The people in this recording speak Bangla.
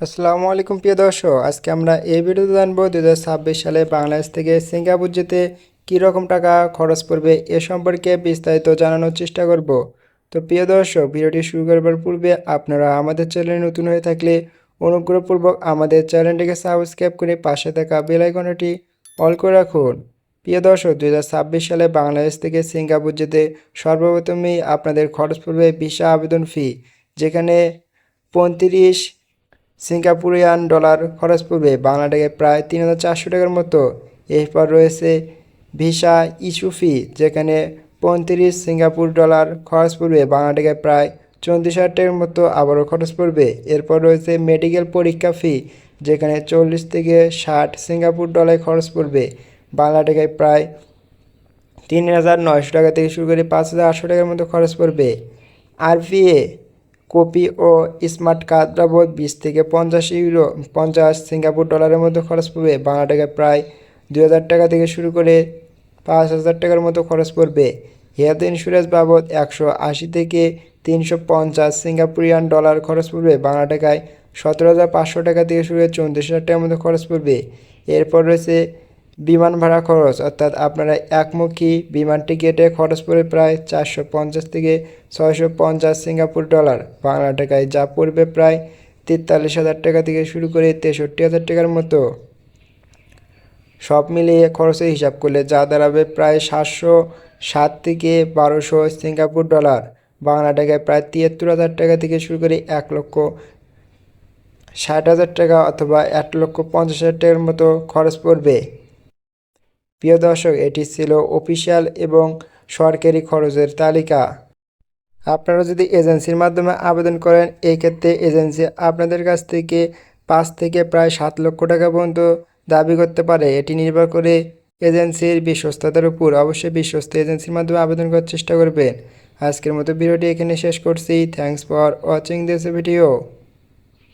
আসসালামু আলাইকুম, প্রিয় দর্শক। আজকে আমরা এই ভিডিওতে জানব দু হাজার ছাব্বিশ সালে বাংলাদেশ থেকে সিঙ্গাপুর যেতে কী রকম টাকা খরচ পড়বে এ সম্পর্কে বিস্তারিত জানানোর চেষ্টা করব। তো প্রিয় দর্শক, ভিডিওটি শুরু করবার পূর্বে আপনারা আমাদের চ্যানেলে নতুন হয়ে থাকলে অনুগ্রহপূর্বক আমাদের চ্যানেলটিকে সাবস্ক্রাইব করে পাশে থাকা বেল আইকনটি অল করে রাখুন। প্রিয় দর্শক দু হাজার ছাব্বিশ সালে বাংলাদেশ থেকে সিঙ্গাপুর যেতে সর্বপ্রথমেই আপনাদের খরচ পড়বে ভিসা আবেদন ফি, যেখানে পঁয়ত্রিশ সিঙ্গাপুরিয়ান ডলার খরচ পড়বে বাংলা টাকায় প্রায় তিন হাজার চারশো টাকার মতো। এরপর রয়েছে ভিসা ইস্যু ফি, যেখানে পঁয়ত্রিশ সিঙ্গাপুর ডলার খরচ পড়বে বাংলা টাকায় প্রায় চৌত্রিশ হাজার টাকার মতো আবারও খরচ পড়বে। এরপর রয়েছে মেডিকেল পরীক্ষা ফি, যেখানে চল্লিশ থেকে ষাট সিঙ্গাপুর ডলার খরচ পড়বে। বাংলা টাকায় প্রায় তিন হাজার নয়শো টাকা থেকে শুরু করে পাঁচ হাজার আটশো টাকার মতো খরচ পড়বে। আরপিএ কপি ও স্মার্ট কার্ড বাবদ বিশ থেকে পঞ্চাশ ইউরো পঞ্চাশ সিঙ্গাপুর ডলারের মতো খরচ পড়বে। বাংলা টাকায় প্রায় দুই হাজার টাকা থেকে শুরু করে পাঁচ হাজার টাকার মতো খরচ পড়বে। হেলথ ইন্স্যুরেন্স বাবদ একশো আশি থেকে তিনশো পঞ্চাশ সিঙ্গাপুরিয়ান ডলার খরচ পড়বে। বাংলা টাকায় সতেরো হাজার পাঁচশো টাকা থেকে শুরু করে চৌত্রিশ হাজার টাকার মতো খরচ পড়বে। এরপর রয়েছে বিমান ভাড়া খরচ, অর্থাৎ আপনারা একমুখী বিমান টিকিটে খরচ পড়বে প্রায় চারশো পঞ্চাশ থেকে ছয়শো পঞ্চাশ সিঙ্গাপুর ডলার। বাংলা টাকায় যা পড়বে প্রায় তেতাল্লিশ হাজার টাকা থেকে শুরু করে তেষট্টি হাজার টাকার মতো। সব মিলিয়ে খরচের হিসাব করলে যা দাঁড়াবে প্রায় সাতশো সাত থেকে বারোশো সিঙ্গাপুর ডলার। বাংলা টাকায় প্রায় তিয়াত্তর হাজার টাকা থেকে শুরু করে এক লক্ষ ষাট হাজার টাকা অথবা এক লক্ষ পঞ্চাশ হাজার টাকার মতো খরচ পড়বে। প্রিয় দর্শক, এটি ছিল অফিসিয়াল এবং সরকারি খরচের তালিকা। আপনারা যদি এজেন্সির মাধ্যমে আবেদন করেন এই ক্ষেত্রে এজেন্সি আপনাদের কাছ থেকে পাঁচ থেকে প্রায় সাত লক্ষ টাকা পর্যন্ত দাবি করতে পারে। এটি নির্ভর করে এজেন্সির বিশ্বস্ততার উপর। অবশ্যই বিশ্বস্ত এজেন্সির মাধ্যমে আবেদন করার চেষ্টা করবেন। আজকের মতো ভিডিওটি এখানে শেষ করছি। Thanks for watching this video